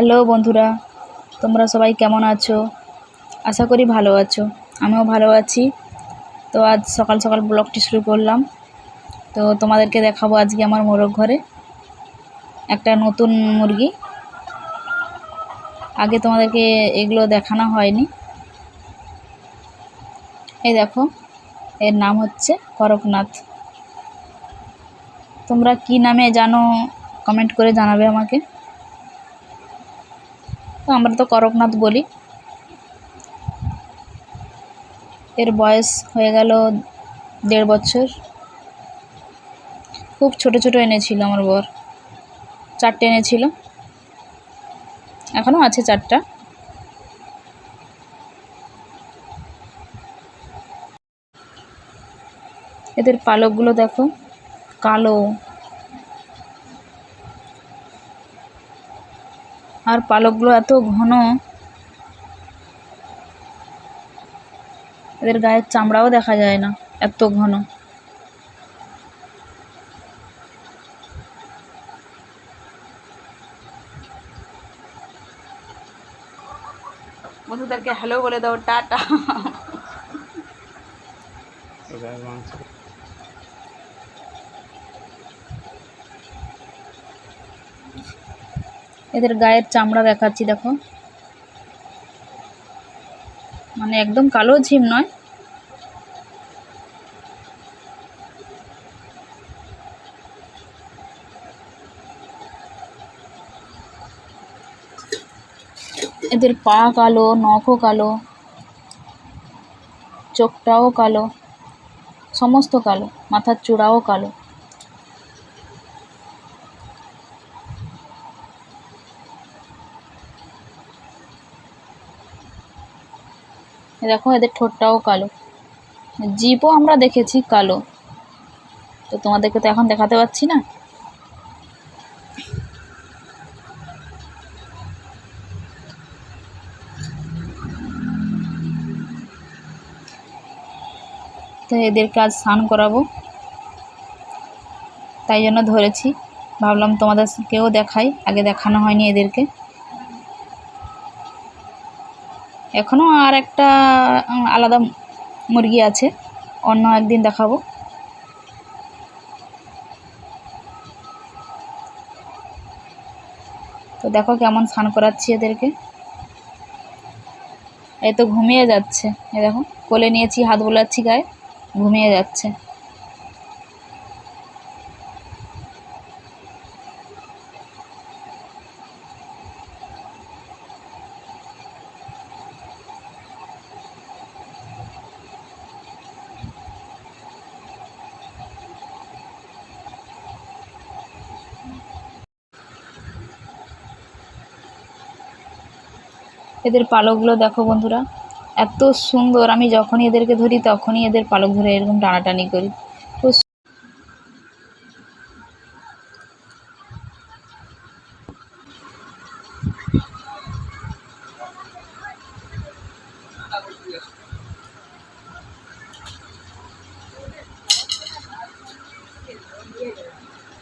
Hello বন্ধুরা, তোমরা সবাই কেমন আছো? আশা করি ভালো আছো, আমিও ভালো আছি। তো আজ সকাল সকাল ব্লগটি শুরু করলাম। তো তোমাদেরকে দেখাবো আজকে আমার মোরগ ঘরে একটা নতুন মুরগি। আগে তোমাদেরকে এগুলো দেখানো হয়নি। এই দেখো, এর নাম হচ্ছে করকনাথ। তোমরা কি নামে জানো, কমেন্ট করে জানাবে আমাকে। তো আমরা তো করকনাথ বলি। এর বয়স হয়ে গেল দেড় বছর। খুব ছোট ছোট এনেছিল আমার বর। চারটে এনেছিল। এখনও আছে চারটা। এদের পালকগুলো দেখো, কালো। আর পালকগুলো এত ঘন। এদের গায়ের চামড়াও দেখা যায় না, এত ঘন। বন্ধুদেরকে হ্যালো বলে দাও, টাটা গায়ে মাংস এদের গায়ের চামড়া দেখাচ্ছি, দেখো। মানে একদম কালো ঝিম নয়। এদের পা কালো, নখও কালো, চোখটাও কালো, সমস্ত কালো, মাথার চূড়াও কালো। দেখো, এদের ঠোঁটটাও কালো। জিপও আমরা দেখেছি কালো। তো তোমাদেরকে তো এখন দেখাতে পাচ্ছি না? তো এদেরকে আজ স্নান করাবো। তাই জন্য ধরেছি। ভাবলাম তোমাদেরকেও দেখাই। আগে দেখানো হয়নি এদেরকে। এখনও আর একটা আলাদা মুরগি আছে। অন্য একদিন দেখাবো। তো দেখো কেমন স্নান করাচ্ছি এদেরকে। এই তো ঘুমিয়ে যাচ্ছে, এ দেখো। কোলে নিয়েছি, হাত বোলাচ্ছি, গায়ে। ঘুমিয়ে যাচ্ছে। এদের পালকগুলো দেখো বন্ধুরা, এত সুন্দর। আমি যখনই এদেরকে ধরি, তখনই এদের পালক ধরে এরকম টানাটানি করি।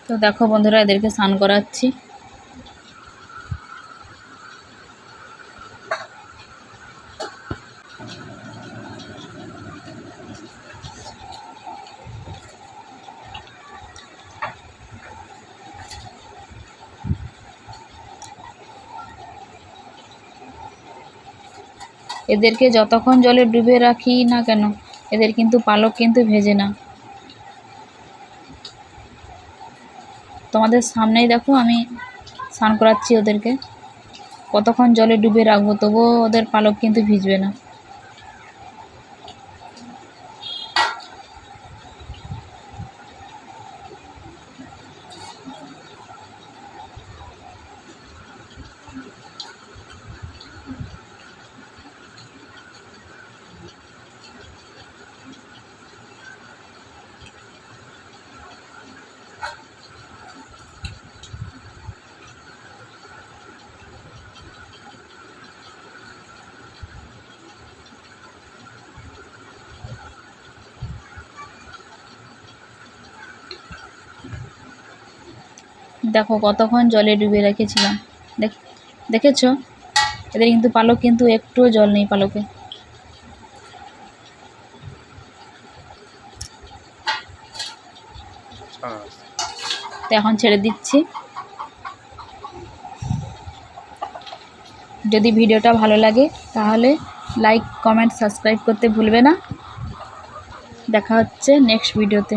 তো দেখো বন্ধুরা, এদেরকে স্নান করাচ্ছি। এদেরকে যতক্ষণ জলে ডুবে রাখি না কেন, এদের কিন্তু পালক কিন্তু ভেজে না। তোমাদের সামনেই দেখো, আমি স্নান করাচ্ছি ওদেরকে। কতক্ষণ জলে ডুবে রাখব, তবুও ওদের পালক কিন্তু ভিজবে না। দেখো কতক্ষণ জলে ডুবিয়ে রেখেছিলাম। দেখ, দেখেছ? এদের কিন্তু পালক কিন্তু একটুও জল নেই পালকে। তো এখন ছেড়ে দিচ্ছি। যদি ভিডিওটা ভালো লাগে, তাহলে লাইক, কমেন্ট, সাবস্ক্রাইব করতে ভুলবে না। দেখা হচ্ছে নেক্সট ভিডিওতে।